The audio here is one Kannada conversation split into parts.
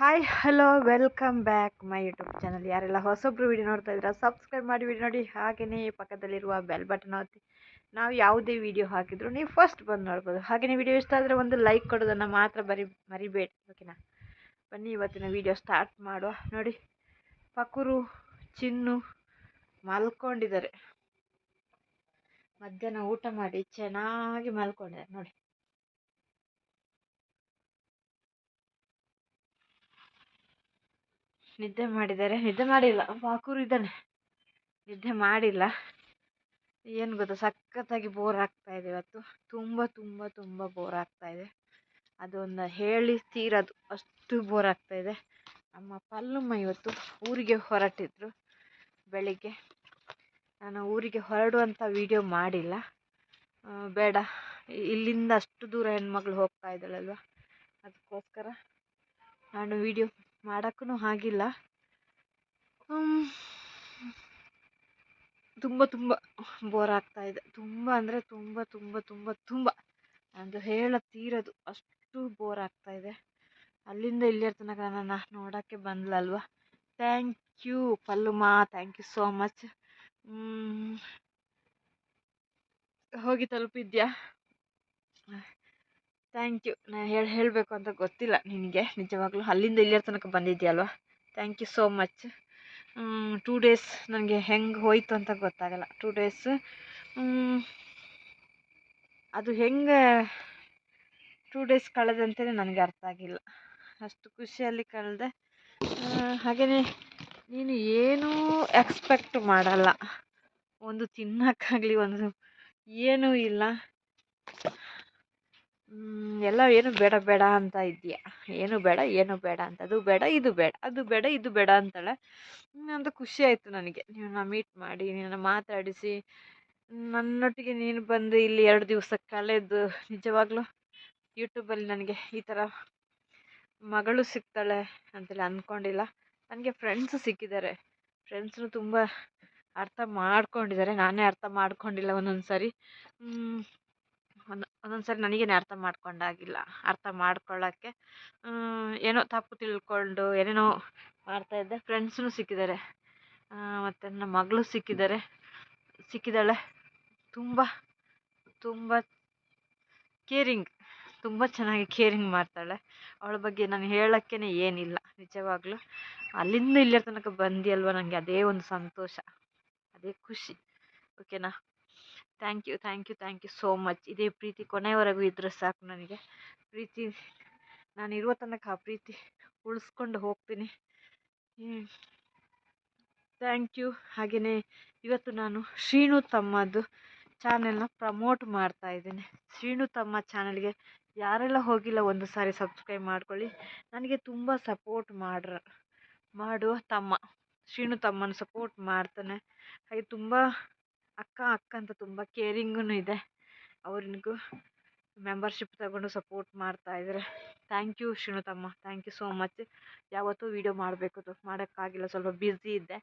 Hi hello welcome back my YouTube channel ಯಾರೆಲ್ಲ ಹೊಸೊಬ್ರು ವಿಡಿಯೋ ನೋಡ್ತಾ ಇದ್ದೀರಾ ಸಬ್ಸ್ಕ್ರೈಬ್ ಮಾಡಿ ವಿಡಿಯೋ ನೋಡಿ. ಹಾಗೆಯೇ ಪಕ್ಕದಲ್ಲಿರುವ ಬೆಲ್ ಬಟನ್ ಒತ್ತಿ. ನಾವು ಯಾವುದೇ ವಿಡಿಯೋ ಹಾಕಿದ್ರು ನೀವು ಫಸ್ಟ್ ಬಂದು ನೋಡ್ಬೋದು. ಹಾಗೆಯೇ ವಿಡಿಯೋ ಇಷ್ಟ ಆದರೆ ಒಂದು ಲೈಕ್ ಕೊಡೋದನ್ನು ಮಾತ್ರ ಬರಿ, ಮರಿಬೇಡಿ ಓಕೆನಾ ಬನ್ನಿ, ಇವತ್ತಿನ ವಿಡಿಯೋ ಸ್ಟಾರ್ಟ್ ಮಾಡುವ. ನೋಡಿ, ಪಕುರು, ಚಿನ್ನು ಮಲ್ಕೊಂಡಿದ್ದಾರೆ. ಮಧ್ಯಾಹ್ನ ಊಟ ಮಾಡಿ ಚೆನ್ನಾಗಿ ಮಲ್ಕೊಂಡಿದ್ದಾರೆ. ನೋಡಿ ನಿದ್ದೆ ಮಾಡಿದ್ದಾರೆ. ನಿದ್ದೆ ಮಾಡಿಲ್ಲ. ಪಾಕೂರು ಇದ್ದಾನೆ. ನಿದ್ದೆ ಮಾಡಿಲ್ಲ. ಏನು ಗೊತ್ತಾ, ಸಖತ್ತಾಗಿ ಬೋರ್ ಆಗ್ತಾ ಇದೆ ಇವತ್ತು. ತುಂಬ ತುಂಬ ತುಂಬ ಬೋರ್ ಆಗ್ತಾ ಇದೆ. ಅದೊಂದು ಹೇಳಿ ತೀರದು. ಅಷ್ಟು ಬೋರ್ ಆಗ್ತಾ ಇದೆ. ನಮ್ಮ ಪಲ್ಲಮ್ಮ ಇವತ್ತು ಊರಿಗೆ ಹೊರಟಿದ್ರು ಬೆಳಿಗ್ಗೆ. ನಾನು ಊರಿಗೆ ಹೊರಡುವಂಥ ವಿಡಿಯೋ ಮಾಡಿಲ್ಲ. ಬೇಡ. ಇಲ್ಲಿಂದ ಅಷ್ಟು ದೂರ ಹೆಣ್ಮಗಳು ಹೋಗ್ತಾ ಇದ್ದಾಳಲ್ವ? ಅದಕ್ಕೋಸ್ಕರ ನಾನು ವಿಡಿಯೋ ಮಾಡೋಕ್ಕೂ ಆಗಿಲ್ಲ. ತುಂಬ ತುಂಬ ಬೋರ್ ಆಗ್ತಾ ಇದೆ. ತುಂಬ ಅಂದರೆ ತುಂಬ ತುಂಬ ತುಂಬ ತುಂಬ ಅಂದು ಹೇಳ ಅಷ್ಟು ಬೋರ್ ಆಗ್ತಾ ಇದೆ. ಅಲ್ಲಿಂದ ಇಲ್ಲಿಯ ತನಕ ನನ್ನ ನೋಡೋಕ್ಕೆ ಬಂದ್ಲಲ್ವ? ಥ್ಯಾಂಕ್ ಯು ಪಲ್ಲುಮಾ. ಥ್ಯಾಂಕ್ ಯು ಸೋ ಮಚ್ ಹೋಗಿ ತಲುಪಿದ್ಯಾ? ಥ್ಯಾಂಕ್ ಯು ನಾನು ಹೇಳಿ, ಹೇಳಬೇಕು ಅಂತ ಗೊತ್ತಿಲ್ಲ ನಿನಗೆ. ನಿಜವಾಗ್ಲೂ ಅಲ್ಲಿಂದ ಇಲ್ಲಿಯ ತನಕ ಬಂದಿದ್ಯಲ್ವ? Thank you so much two days ನನಗೆ ಹೆಂಗೆ ಹೋಯ್ತು ಅಂತ ಗೊತ್ತಾಗಲ್ಲ. ಟೂ ಡೇಸ್ ಅದು ಹೆಂಗೆ ಟೂ ಡೇಸ್ ಕಳೆದ ಅಂತಲೇ ನನಗೆ ಅರ್ಥ ಆಗಿಲ್ಲ. ಅಷ್ಟು ಖುಷಿಯಲ್ಲಿ ಕಳೆದೆ. ಹಾಗೆಯೇ ನೀನು ಏನೂ ಎಕ್ಸ್ಪೆಕ್ಟ್ ಮಾಡಲ್ಲ. ಒಂದು ತಿನ್ನೋಕ್ಕಾಗಲಿ ಒಂದು ಏನೂ ಇಲ್ಲ. ಎಲ್ಲ ಏನು ಬೇಡ ಬೇಡ ಅಂತ ಇದೆಯಾ ಏನು ಬೇಡ ಏನು ಬೇಡ ಅಂತ. ಅದು ಬೇಡ, ಇದು ಬೇಡ, ಅದು ಬೇಡ, ಇದು ಬೇಡ ಅಂತಾಳೆ. ಅಂತ ಖುಷಿ ಆಯಿತು ನನಗೆ. ನೀವನ್ನ ಮೀಟ್ ಮಾಡಿ ನಿನ್ನ ಮಾತಾಡಿಸಿ. ನನ್ನೊಟ್ಟಿಗೆ ನೀನು ಬಂದು ಇಲ್ಲಿ ಎರಡು ದಿವಸ ಕಳೆದು, ನಿಜವಾಗ್ಲೂ ಯೂಟ್ಯೂಬಲ್ಲಿ ನನಗೆ ಈ ಥರ ಮಗಳು ಸಿಗ್ತಾಳೆ ಅಂತೇಳಿ ಅಂದ್ಕೊಂಡಿಲ್ಲ. ನನಗೆ ಫ್ರೆಂಡ್ಸು ಸಿಕ್ಕಿದ್ದಾರೆ. ಫ್ರೆಂಡ್ಸ್ನು ತುಂಬ ಅರ್ಥ ಮಾಡ್ಕೊಂಡಿದ್ದಾರೆ. ನಾನೇ ಅರ್ಥ ಮಾಡ್ಕೊಂಡಿಲ್ಲ ಒಂದೊಂದು ಸಾರಿ ಒಂದು ಒಂದೊಂದು ಸಾರಿ ನನಗೇನೆ ಅರ್ಥ ಮಾಡ್ಕೊಂಡಾಗಿಲ್ಲ. ಅರ್ಥ ಮಾಡ್ಕೊಳ್ಳೋಕ್ಕೆ ಏನೋ ತಪ್ಪು ತಿಳ್ಕೊಂಡು, ಏನೇನೋ ಮಾಡ್ತಾಯಿದ್ದೆ ಫ್ರೆಂಡ್ಸೂ ಸಿಕ್ಕಿದ್ದಾರೆ. ಮತ್ತು ನನ್ನ ಮಗಳು ಸಿಕ್ಕಿದ್ದಾರೆ. ಸಿಕ್ಕಿದ್ದಾಳೆ. ತುಂಬ ತುಂಬ ಕೇರಿಂಗ್ ತುಂಬ ಚೆನ್ನಾಗಿ ಕೇರಿಂಗ್ ಮಾಡ್ತಾಳೆ. ಅವಳ ಬಗ್ಗೆ ನಾನು ಹೇಳೋಕ್ಕೇ ಏನಿಲ್ಲ, ನಿಜವಾಗ್ಲೂ. ಅಲ್ಲಿಂದ ಇಲ್ಲಿಯ ತನಕ ಬಂದಿ ಬಂದಿಯಲ್ವ? ನನಗೆ ಅದೇ ಒಂದು ಸಂತೋಷ, ಅದೇ ಖುಷಿ. ಓಕೆನಾ thank you thank you thank you so much ಇದೇ ಪ್ರೀತಿ ಕೊನೆಯವರೆಗೂ ಇದ್ದರೆ ಸಾಕು ನನಗೆ. ಪ್ರೀತಿ, ನಾನು ಇರುವ ತನಕ ಆ ಪ್ರೀತಿ ಉಳಿಸ್ಕೊಂಡು ಹೋಗ್ತೀನಿ. ಥ್ಯಾಂಕ್ ಯು ಹಾಗೆಯೇ ಇವತ್ತು ನಾನು ಶ್ರೀನು ತಮ್ಮದು ಚಾನೆಲ್ನ ಪ್ರಮೋಟ್ ಮಾಡ್ತಾ ಇದ್ದೀನಿ. ಶ್ರೀನು ತಮ್ಮ ಚಾನಲ್ಗೆ ಯಾರೆಲ್ಲ ಹೋಗಿಲ್ಲ ಒಂದು ಸಾರಿ ಸಬ್ಸ್ಕ್ರೈಬ್ ಮಾಡ್ಕೊಳ್ಳಿ. ನನಗೆ ತುಂಬ ಸಪೋರ್ಟ್ ಮಾಡ್ರ, ಮಾಡುವ ತಮ್ಮ. ಶ್ರೀನು ತಮ್ಮನ ಸಪೋರ್ಟ್ ಮಾಡ್ತಾನೆ. ಹಾಗೆ ತುಂಬ ಅಕ್ಕ ಅಕ್ಕ ಅಂತ ತುಂಬ ಕೇರಿಂಗೂ ಇದೆ. ಅವ್ರಿಗೂ ಮೆಂಬರ್ಶಿಪ್ ತಗೊಂಡು ಸಪೋರ್ಟ್ ಮಾಡ್ತಾ ಇದ್ದಾರೆ. ಥ್ಯಾಂಕ್ ಯು ತಮ್ಮ ಥ್ಯಾಂಕ್ ಯು ಸೋ ಮಚ್. ಯಾವತ್ತೂ ವೀಡಿಯೋ ಮಾಡಬೇಕು. ಮಾಡೋಕ್ಕಾಗಿಲ್ಲ. ಸ್ವಲ್ಪ ಬ್ಯುಸಿ ಇದ್ದೆ.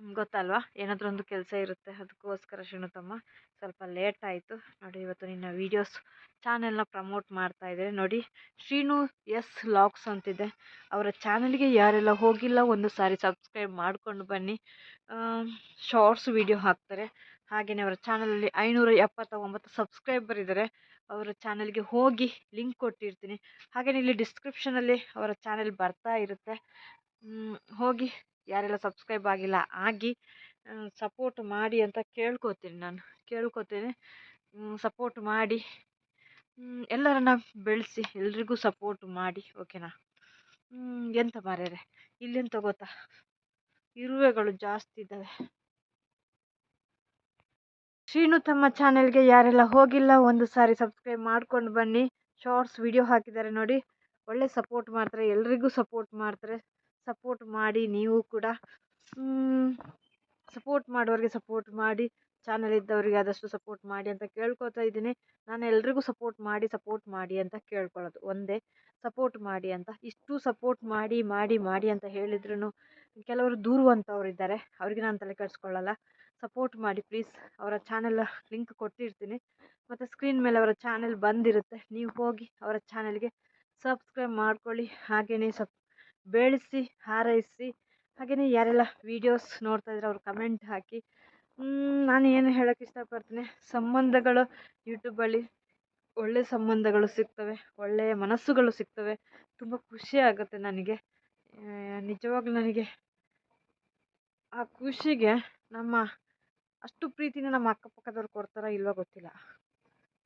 ಗೊತ್ತಲ್ವಾ? ಏನಾದರೂ ಒಂದು ಕೆಲಸ ಇರುತ್ತೆ ಅದಕ್ಕೋಸ್ಕರ ಶ್ರೀನು ತಮ್ಮ ಸ್ವಲ್ಪ ಲೇಟ್ ಆಯಿತು. ನೋಡಿ, ಇವತ್ತು ನಿನ್ನ ವೀಡಿಯೋಸ್ ಚಾನೆಲ್ನ ಪ್ರಮೋಟ್ ಮಾಡ್ತಾ ಇದ್ದಾರೆ ನೋಡಿ, ಶ್ರೀನು ಎಸ್ ಲಾಕ್ಸ್ ಅಂತಿದೆ. ಅವರ ಚಾನಲ್ಗೆ ಯಾರೆಲ್ಲ ಹೋಗಿಲ್ಲ, ಒಂದು ಸಾರಿ ಸಬ್ಸ್ಕ್ರೈಬ್ ಮಾಡಿಕೊಂಡು ಬನ್ನಿ. ಶಾರ್ಟ್ಸ್ ವೀಡಿಯೋ ಹಾಕ್ತಾರೆ. ಹಾಗೆಯೇ ಅವರ ಚಾನಲಲ್ಲಿ ಐನೂರ ಎಪ್ಪತ್ತ ಒಂಬತ್ತು ಸಬ್ಸ್ಕ್ರೈಬರ್ ಇದ್ದಾರೆ ಅವರ ಚಾನಲ್ಗೆ ಹೋಗಿ ಲಿಂಕ್ ಕೊಟ್ಟಿರ್ತೀನಿ. ಹಾಗೆಯೇ ಇಲ್ಲಿ ಡಿಸ್ಕ್ರಿಪ್ಷನಲ್ಲಿ ಅವರ ಚಾನೆಲ್ ಬರ್ತಾ ಇರುತ್ತೆ. ಹೋಗಿ ಯಾರೆಲ್ಲ ಸಬ್ಸ್ಕ್ರೈಬ್ ಆಗಿಲ್ಲ, ಆಗಿ ಸಪೋರ್ಟ್ ಮಾಡಿ ಅಂತ ಕೇಳ್ಕೊತೀನಿ ನಾನು. ಕೇಳ್ಕೊತೀನಿ. ಸಪೋರ್ಟ್ ಮಾಡಿ. ಎಲ್ಲರನ್ನ ಬೆಳೆಸಿ, ಎಲ್ರಿಗೂ ಸಪೋರ್ಟ್ ಮಾಡಿ, ಓಕೆನಾ? ಎಂತ ಮಾರ್ಯಾರೆ ಇಲ್ಲೆಂತ ತಗೋತಾ? ಇರುವೆಗಳು ಜಾಸ್ತಿ ಇದ್ದಾವೆ. ಶ್ರೀನು ತಮ್ಮ ಚಾನೆಲ್ಗೆ ಯಾರೆಲ್ಲ ಹೋಗಿಲ್ಲ, ಒಂದು ಸಾರಿ ಸಬ್ಸ್ಕ್ರೈಬ್ ಮಾಡ್ಕೊಂಡು ಬನ್ನಿ. ಶಾರ್ಟ್ಸ್, ವಿಡಿಯೋ ಹಾಕಿದ್ದಾರೆ ನೋಡಿ. ಒಳ್ಳೆ ಸಪೋರ್ಟ್ ಮಾಡ್ತಾರೆ, ಎಲ್ರಿಗೂ ಸಪೋರ್ಟ್ ಮಾಡ್ತಾರೆ. ಸಪೋರ್ಟ್ ಮಾಡಿ ನೀವು ಕೂಡ ಸಪೋರ್ಟ್ ಮಾಡೋರಿಗೆ ಸಪೋರ್ಟ್ ಮಾಡಿ ಚಾನಲ್ ಇದ್ದವರಿಗೆ ಆದಷ್ಟು ಸಪೋರ್ಟ್ ಮಾಡಿ ಅಂತ ಕೇಳ್ಕೊತಾ ಇದ್ದೀನಿ. ನಾನು ಎಲ್ರಿಗೂ ಸಪೋರ್ಟ್ ಮಾಡಿ ಸಪೋರ್ಟ್ ಮಾಡಿ ಅಂತ ಕೇಳ್ಕೊಳ್ಳೋದು. ಒಂದೇ ಸಪೋರ್ಟ್ ಮಾಡಿ ಅಂತ. ಇಷ್ಟು ಸಪೋರ್ಟ್ ಮಾಡಿ ಮಾಡಿ ಮಾಡಿ ಅಂತ ಹೇಳಿದ್ರು ಕೆಲವರು ದೂರುವಂಥವ್ರು ಇದ್ದಾರೆ. ಅವ್ರಿಗೆ ನಾನು ತಲೆ ಕೆಡಿಸ್ಕೊಳ್ಳಲ್ಲ. ಸಪೋರ್ಟ್ ಮಾಡಿ ಪ್ಲೀಸ್ ಅವರ ಚಾನೆಲ್ ಲಿಂಕ್ ಕೊಟ್ಟಿರ್ತೀನಿ. ಮತ್ತು ಸ್ಕ್ರೀನ್ ಮೇಲೆ ಅವರ ಚಾನೆಲ್ ಬಂದಿರುತ್ತೆ. ನೀವು ಹೋಗಿ ಅವರ ಚಾನೆಲ್ಗೆ ಸಬ್ಸ್ಕ್ರೈಬ್ ಮಾಡ್ಕೊಳ್ಳಿ. ಹಾಗೆಯೇ ಸಪ್ ಬೆಳೆಸಿ, ಹಾರೈಸಿ ಹಾಗೆಯೇ ಯಾರೆಲ್ಲ ವೀಡಿಯೋಸ್ ನೋಡ್ತಾ ಇದ್ರೆ ಅವ್ರು ಕಮೆಂಟ್ ಹಾಕಿ. ನಾನು ಏನು ಹೇಳೋಕ್ಕೆ ಇಷ್ಟಪಡ್ತೀನಿ. ಸಂಬಂಧಗಳು ಯೂಟ್ಯೂಬಲ್ಲಿ ಒಳ್ಳೆಯ ಸಂಬಂಧಗಳು ಸಿಗ್ತವೆ ಒಳ್ಳೆಯ ಮನಸ್ಸುಗಳು ಸಿಗ್ತವೆ. ತುಂಬ ಖುಷಿ ಆಗುತ್ತೆ ನನಗೆ. ನಿಜವಾಗ್ಲೂ ನನಗೆ ಆ ಖುಷಿಗೆ ನಮ್ಮ ಅಷ್ಟು ಪ್ರೀತಿನ ನಮ್ಮ ಅಕ್ಕಪಕ್ಕದವ್ರು ಕೊಡ್ತಾರೋ ಇಲ್ವೋ ಗೊತ್ತಿಲ್ಲ.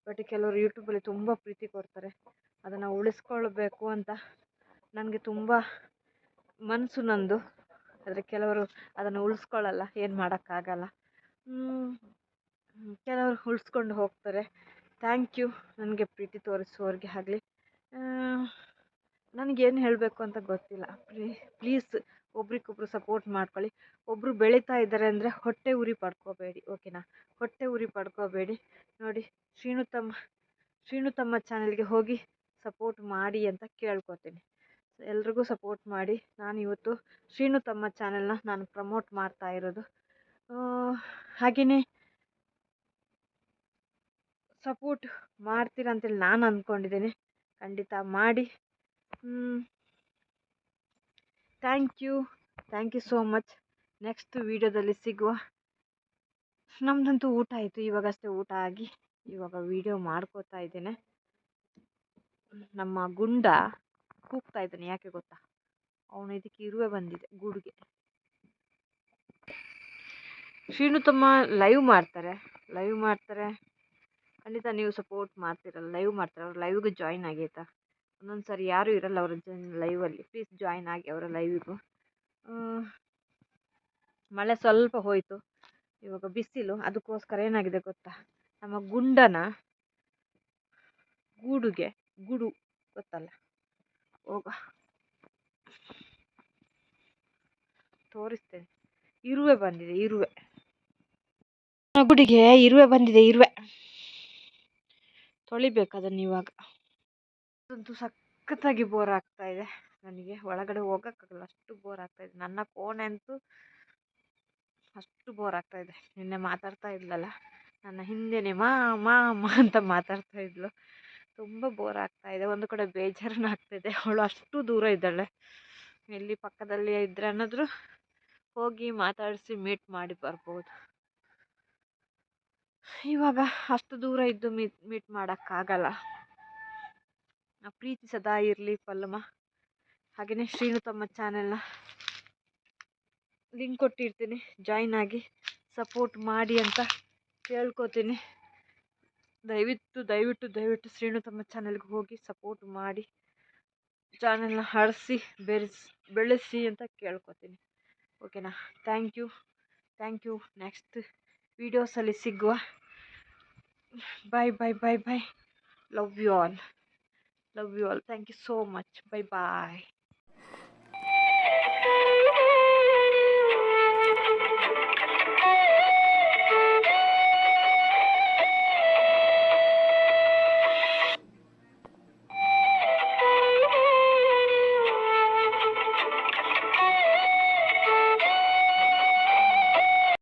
ಬಟ್ ಕೆಲವರು ಯೂಟ್ಯೂಬಲ್ಲಿ ತುಂಬ ಪ್ರೀತಿ ಕೊಡ್ತಾರೆ. ಅದನ್ನು ಉಳಿಸ್ಕೊಳ್ಬೇಕು ಅಂತ ನನಗೆ ತುಂಬ ಮನಸ್ಸು ನನ್ನದು ಆದರೆ ಕೆಲವರು ಅದನ್ನು ಉಳಿಸ್ಕೊಳ್ಳಲ್ಲ ಏನು ಮಾಡೋಕ್ಕಾಗಲ್ಲ. ಕೆಲವರು ಉಳಿಸ್ಕೊಂಡು ಹೋಗ್ತಾರೆ. ಥ್ಯಾಂಕ್ ಯು ನನಗೆ ಪ್ರೀತಿ ತೋರಿಸುವವ್ರಿಗೆ ಆಗಲಿ. ನನಗೇನು ಹೇಳಬೇಕು ಅಂತ ಗೊತ್ತಿಲ್ಲ. ಪ್ಲೀಸ್ ಒಬ್ರಿಗೊಬ್ರು ಸಪೋರ್ಟ್ ಮಾಡ್ಕೊಳ್ಳಿ. ಒಬ್ಬರು ಬೆಳೀತಾ ಇದ್ದಾರೆ ಅಂದರೆ ಹೊಟ್ಟೆ ಉರಿ ಪಡ್ಕೋಬೇಡಿ ಓಕೆನಾ ಹೊಟ್ಟೆ ಉರಿ ಪಡ್ಕೋಬೇಡಿ. ನೋಡಿ ಶ್ರೀನು ತಮ್ಮ ಶ್ರೀನು ತಮ್ಮ ಚಾನಲ್ಗೆ ಹೋಗಿ ಸಪೋರ್ಟ್ ಮಾಡಿ ಅಂತ ಕೇಳ್ಕೊತೀನಿ. ಎಲ್ರಿಗೂ ಸಪೋರ್ಟ್ ಮಾಡಿ. ನಾನು ಇವತ್ತು ಶ್ರೀನು ತಮ್ಮ ಚಾನೆಲ್ನ ನಾನು ಪ್ರಮೋಟ್ ಮಾಡ್ತಾ ಇರೋದು. ಹಾಗೆಯೇ ಸಪೋರ್ಟ್ ಮಾಡ್ತೀರ ಅಂತೇಳಿ ನಾನು ಅಂದ್ಕೊಂಡಿದ್ದೀನಿ ಖಂಡಿತ ಮಾಡಿ. Thank you. Thank you so much. Next ವೀಡಿಯೋದಲ್ಲಿ ಸಿಗುವ. ನಮ್ಮದಂತೂ ಊಟ ಆಯಿತು. ಇವಾಗಷ್ಟೇ ಊಟ ಆಗಿ ಇವಾಗ ವೀಡಿಯೋ ಮಾಡ್ಕೋತಾ ಇದ್ದೇನೆ. ನಮ್ಮ ಗುಂಡ ಕೂಗ್ತಾ ಇದ್ದಾನೆ, ಯಾಕೆ ಗೊತ್ತಾ? ಅವನು ಇದಕ್ಕೆ ಇರುವೆ ಬಂದಿದೆ, ಗೂಡುಗೆ. ಶ್ರೀನು ತಮ್ಮ ಲೈವ್ ಮಾಡ್ತಾರೆ. ಲೈವ್ ಮಾಡ್ತಾರೆ. ಖಂಡಿತ ನೀವು ಸಪೋರ್ಟ್ ಮಾಡ್ತೀರಲ್ಲ ಲೈವ್ ಮಾಡ್ತಾರೆ. ಅವ್ರು ಲೈವ್ಗೆ ಜಾಯಿನ್ ಆಗಿ ಒಂದೊಂದು ಸಾರಿ ಯಾರೂ ಇರಲ್ಲ ಅವರ ಲೈವಲ್ಲಿ ಪ್ಲೀಸ್ ಜಾಯಿನ್ ಆಗಿ ಅವರ ಲೈವಿಗೂ ಮಳೆ ಸ್ವಲ್ಪ ಹೋಯಿತು. ಇವಾಗ ಬಿಸಿಲು. ಅದಕ್ಕೋಸ್ಕರ ಏನಾಗಿದೆ ಗೊತ್ತಾ? ನಮ್ಮ ಗುಂಡನ ಗೂಡುಗೆ, ಗುಡು ಗೊತ್ತಲ್ಲ? ಹೋಗ. ತೋರಿಸ್ತೇನೆ. ಇರುವೆ ಬಂದಿದೆ, ಇರುವೆ. ಗುಡಿಗೆ ಇರುವೆ ಬಂದಿದೆ, ಇರುವೆ. ತೊಳಿಬೇಕು ಅದನ್ನು ಇವಾಗ. ಅದಂತೂ ಸಖತ್ತಾಗಿ ಬೋರ್ ಆಗ್ತಾ ಇದೆ. ನನಗೆ ಒಳಗಡೆ ಹೋಗೋಕ್ಕಾಗಲ್ಲ, ಅಷ್ಟು ಬೋರ್ ಆಗ್ತಾ ಇದೆ. ನನ್ನ ಕೋಣೆ ಅಂತೂ ಅಷ್ಟು ಬೋರ್ ಆಗ್ತಾ ಇದೆ. ನಿನ್ನೆ ಮಾತಾಡ್ತಾ ಇದ್ಲಲ್ಲ, ನನ್ನ ಹಿಂದೆನೇ ಮಾ ಮಾ ಅಂತ ಮಾತಾಡ್ತಾ ಇದ್ಲು. ತುಂಬ ಬೋರ್ ಆಗ್ತಾ ಇದೆ. ಒಂದು ಕಡೆ ಬೇಜಾರನ್ನ ಆಗ್ತಾಯಿದೆ ಅವಳು ಅಷ್ಟು ದೂರ ಇದ್ದಾಳೆ. ಇಲ್ಲಿ ಪಕ್ಕದಲ್ಲಿ ಇದ್ರೆ ಅನ್ನೋದ್ರು ಹೋಗಿ ಮಾತಾಡಿಸಿ ಮೀಟ್ ಮಾಡಿ ಬರ್ಬೋದು. ಇವಾಗ ಅಷ್ಟು ದೂರ ಇದ್ದು ಮೀಟ್ ಮೀಟ್ ಮಾಡೋಕ್ಕಾಗಲ್ಲ. ಪ್ರೀತಿ ಸದಾ ಇರಲಿ ಪಲ್ಲಮ್ಮ? ಹಾಗೆಯೇ ಶ್ರೀನು ತಮ್ಮ ಚಾನೆಲ್ನ ಲಿಂಕ್ ಕೊಟ್ಟಿರ್ತೀನಿ. ಜಾಯಿನ್ ಆಗಿ ಸಪೋರ್ಟ್ ಮಾಡಿ ಅಂತ ಕೇಳ್ಕೊತೀನಿ ದಯವಿಟ್ಟು ದಯವಿಟ್ಟು ದಯವಿಟ್ಟು ಶ್ರೀನು ತಮ್ಮ ಚಾನೆಲ್ಗೆ ಹೋಗಿ ಸಪೋರ್ಟ್ ಮಾಡಿ. ಚಾನೆಲ್ನ ಹರಿಸಿ, ಬೆರೆಸಿ, ಬೆಳೆಸಿ ಅಂತ ಕೇಳ್ಕೊತೀನಿ. ಓಕೆನಾ? Thank you. Thank you. Next ವೀಡಿಯೋಸಲ್ಲಿ ಸಿಗುವ. Bye bye bye bye. Love you all. Love you all. Thank you so much. Bye bye.